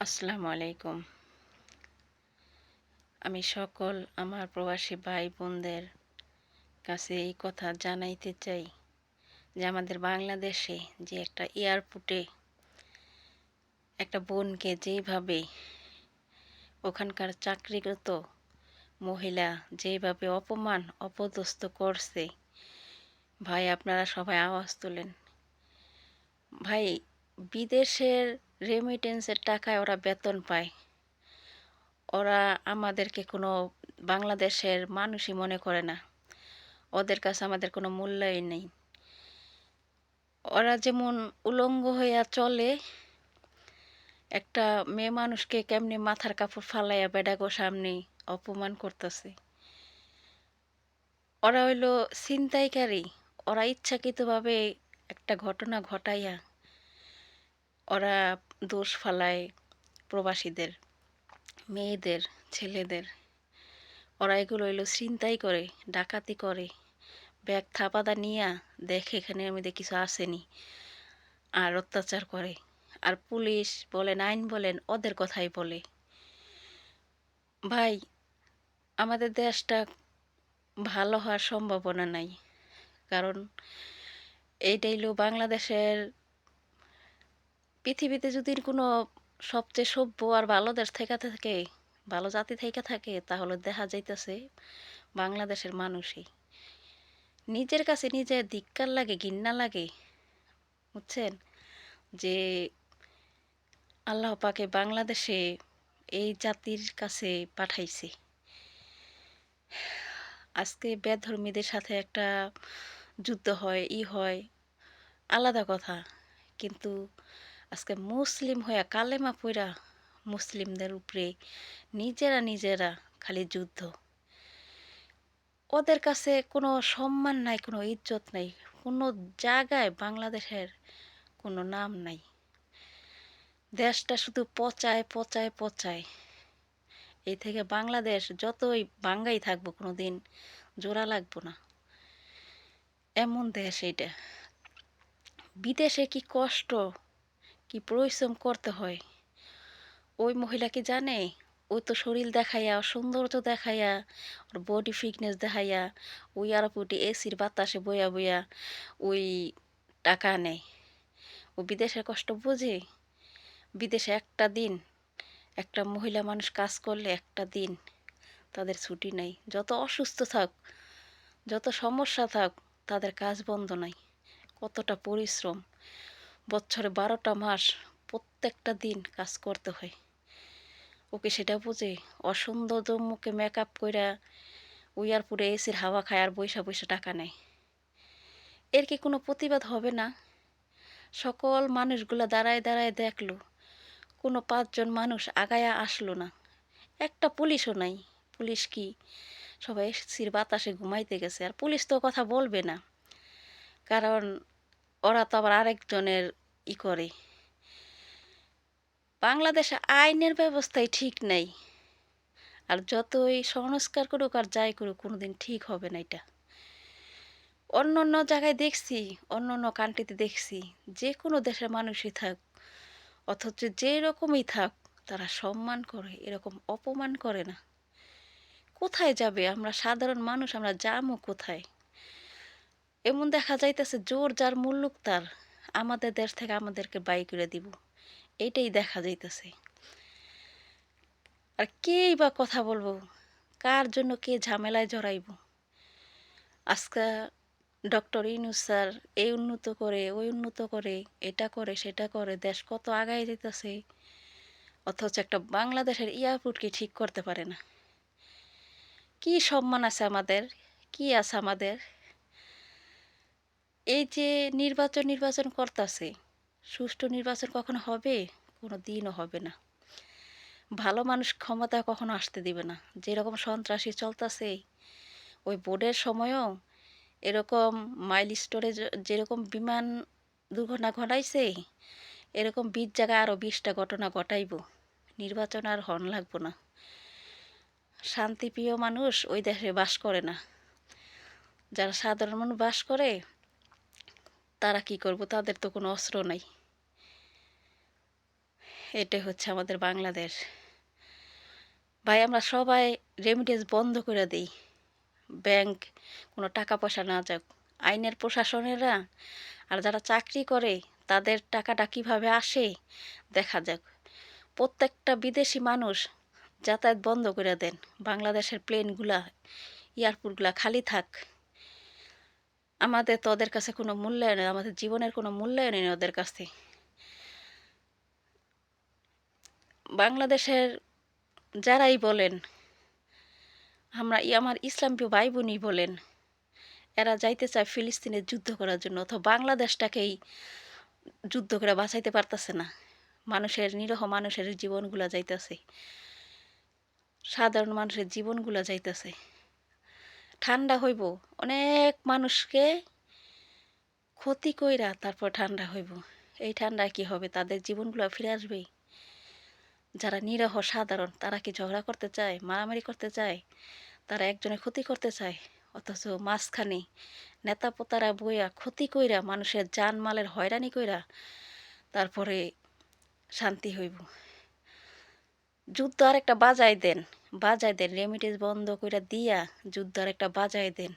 আসসালামু আলাইকুম। আমি সকল আমার প্রবাসী ভাই বোনদের কাছে এই কথা জানাইতে চাই যে আমাদের বাংলাদেশে যে একটা এয়ারপোর্টে একটা বোনকে যেভাবে ওখানকার চাকরিগত মহিলা যেভাবে অপমান, অপদস্থ করছে, ভাই আপনারা সবাই আওয়াজ তোলেন। ভাই, বিদেশের রেমিটেন্সের টাকায় ওরা বেতন পায়। ওরা আমাদেরকে কোনো বাংলাদেশের মানুষই মনে করে না। ওদের কাছে আমাদের কোনো মূল্যই নেই। ওরা যেমন উলঙ্গ হইয়া চলে, একটা মেয়ে মানুষকে কেমনি মাথার কাপড় ফালাইয়া বেডাগো সামনে অপমান করতেছে? ওরা হইল ছিনতাইকারী। ওরা ইচ্ছাকৃতভাবে একটা ঘটনা ঘটাইয়া ওরা দোষ ফালায় প্রবাসীদের, মেয়েদের, ছেলেদের। ওরা এগুলো এলো চিন্তাই করে, ডাকাতি করে, ব্যাগ থাপাদা নিয়া দেখে এখানে মধ্যে কিছু আসেনি আর অত্যাচার করে। আর পুলিশ বলেন, আইন বলেন, ওদের কথাই বলে। ভাই, আমাদের দেশটা ভালো হওয়ার সম্ভাবনা নাই। কারণ এইটাই হলো বাংলাদেশের পৃথিবীতে যদি কোনো সবচেয়ে সভ্য আর ভালো দেশ থেকে থাকে, ভালো জাতি থেকে থাকে, তাহলে দেখা যাইতেছে বাংলাদেশের মানুষই। নিজের কাছে নিজে ধিক্কার লাগে ঘিন্না লাগে, বুঝছেন? যে আল্লাহ পাকে বাংলাদেশে এই জাতির কাছে পাঠাইছে। আজকে বেধর্মীদের সাথে একটা যুদ্ধ হয়, ই হয়, আলাদা কথা। কিন্তু আজকে মুসলিম হইয়া কালেমা পইরা মুসলিমদের উপরে নিজেরা নিজেরা খালি যুদ্ধ। ওদের কাছে কোনো সম্মান নাই, কোনো ইজ্জত নাই, কোনো জায়গায় বাংলাদেশের কোনো নাম নাই। দেশটা শুধু পচায় পচায় পচায়। এই থেকে বাংলাদেশ যতই বাঙ্গাই থাকব কোনো দিন জোড়া লাগবো না। এমন দেশ এইটা। বিদেশে কি কষ্ট কি পরিশ্রম করতে হয়? ওই মহিলা কি জানে? ওই তো শরীর দেখাইয়া, সৌন্দর্য দেখাইয়া, ওর বডি ফিটনেস দেখাইয়া, ওই এয়ারপোর্টে এসির বাতাসে বইয়া বইয়া ওই টাকা নেয় ও বিদেশের কষ্ট বোঝে? বিদেশে একটা দিন, একটা মহিলা মানুষ কাজ করলে একটা দিন। তাদের ছুটি নেই। যত অসুস্থ থাক, যত সমস্যা থাক, তাদের কাজ বন্ধ নাই। কতটা পরিশ্রম। বছরে বারোটা মাস প্রত্যেকটা দিন কাজ করতে হয়। ওকে সেটা বুঝে অসুন্দর মুখে মেকআপ কইরা উইয়ারপুরে এসির হাওয়া খায় আর বৈশা বৈশা টাকা নেয়। এর কি কোনো প্রতিবাদ হবে না? সকল মানুষগুলো দাঁড়ায় দাঁড়ায় দেখল, কোনো পাঁচজন মানুষ আগায়া আসলো না। একটা পুলিশও নাই। পুলিশ কি সবাই এসির বাতাসে ঘুমাইতে গেছে? আর পুলিশ তো কথা বলবে না। কারণ ওরা তো আবার আরেকজনের ই করে। বাংলাদেশে আইনের ব্যবস্থাই ঠিক নেই। আর যতই সংস্কার করুক আর যাই করুক, কোনোদিন ঠিক হবে না এটা। অন্য অন্য জায়গায় দেখছি, অন্য অন্য কান্ট্রিতে দেখছি, যে কোনো দেশের মানুষই থাক, অথচ যে রকমই থাক, তারা সম্মান করে, এরকম অপমান করে না। কোথায় যাবে? আমরা সাধারণ মানুষ, আমরা যামও কোথায়? এমন দেখা যাইতেছে, জোর যার মুল্লুক তার, আমাদের দেশ থেকে আমাদেরকে বাই করে দিব। এইটাই দেখা যাইতেছে। আর কেই বা কথা বলব? কার জন্য কে ঝামেলায় জড়াইব? আজকে ডক্টর ইনুস স্যার এই উন্নত করে, ওই উন্নত করে, এটা করে, সেটা করে, দেশ কত আগায় যেতেছে, অথচ একটা বাংলাদেশের এয়ারপোর্টকে ঠিক করতে পারে না? কি সম্মান আছে আমাদের? কি আছে আমাদের? এই যে নির্বাচন নির্বাচন করতেছে, সুষ্ঠু নির্বাচন কখনো হবে? কোনো দিনও হবে না। ভালো মানুষ ক্ষমতা কখনো আসতে দিবে না। যেরকম সন্ত্রাসী চলতেছে, ওই বোর্ডের সময়ও এরকম মাইল স্টোরে যেরকম বিমান দুর্ঘটনা ঘটাইছে, এরকম বিশ জায়গায় আরও বিশটা ঘটনা ঘটাইব। নির্বাচন আর হন লাগবো না। শান্তিপ্রিয় মানুষ ওই দেশে বাস করে না। যারা সাধারণ মানুষ বাস করে তারা কি করব? তাদের তো কোনো অস্ত্র নাই। এটাই হচ্ছে আমাদের বাংলাদেশ। ভাই, আমরা সবাই রেমিটেন্স বন্ধ করে দিই। ব্যাংক কোনো টাকা পয়সা না যাক। আইনের প্রশাসনেরা আর যারা চাকরি করে, তাদের টাকাটা কীভাবে আসে? দেখা যাক। প্রত্যেকটা বিদেশি মানুষ যাতায়াত বন্ধ করে দেন। বাংলাদেশের প্লেনগুলা এয়ারপোর্টগুলা খালি থাক। আমাদের তো ওদের কাছে কোনো মূল্যায়ন আমাদের জীবনের কোনো মূল্যায়ন নেই ওদের কাছে বাংলাদেশের যারাই বলেন, আমরা আমার ইসলামীয় ভাই বোনই বলেন, এরা যাইতে চায় ফিলিস্তিনের যুদ্ধ করার জন্য, অথবা বাংলাদেশটাকেই যুদ্ধ করে বাঁচাইতে পারতেছে না। মানুষের, নিরহ মানুষের জীবনগুলা যাইতেছে। সাধারণ মানুষের জীবনগুলা যাইতেছে। ঠান্ডা হইব। অনেক মানুষকে ক্ষতি কইরা তারপর ঠান্ডা হইব। এই ঠান্ডা কি হবে? তাদের জীবনগুলো ফিরে আসবে যারা নিরহ, সাধারণ, তারা কি ঝগড়া করতে চায়? মারামারি করতে চায়? তারা একজনের ক্ষতি করতে চায়? অথচ মাঝখানে নেতা পোতারা বইয়া ক্ষতি কইরা, মানুষের জানমালের হয়রানি কইরা তারপরে শান্তি হইব। যুদ্ধ আর একটা বাজাই দেন। বাজাই দেন রেমিটেন্স বন্ধ করে দিয়া যুদ্ধ আর একটা বাজাই দেন।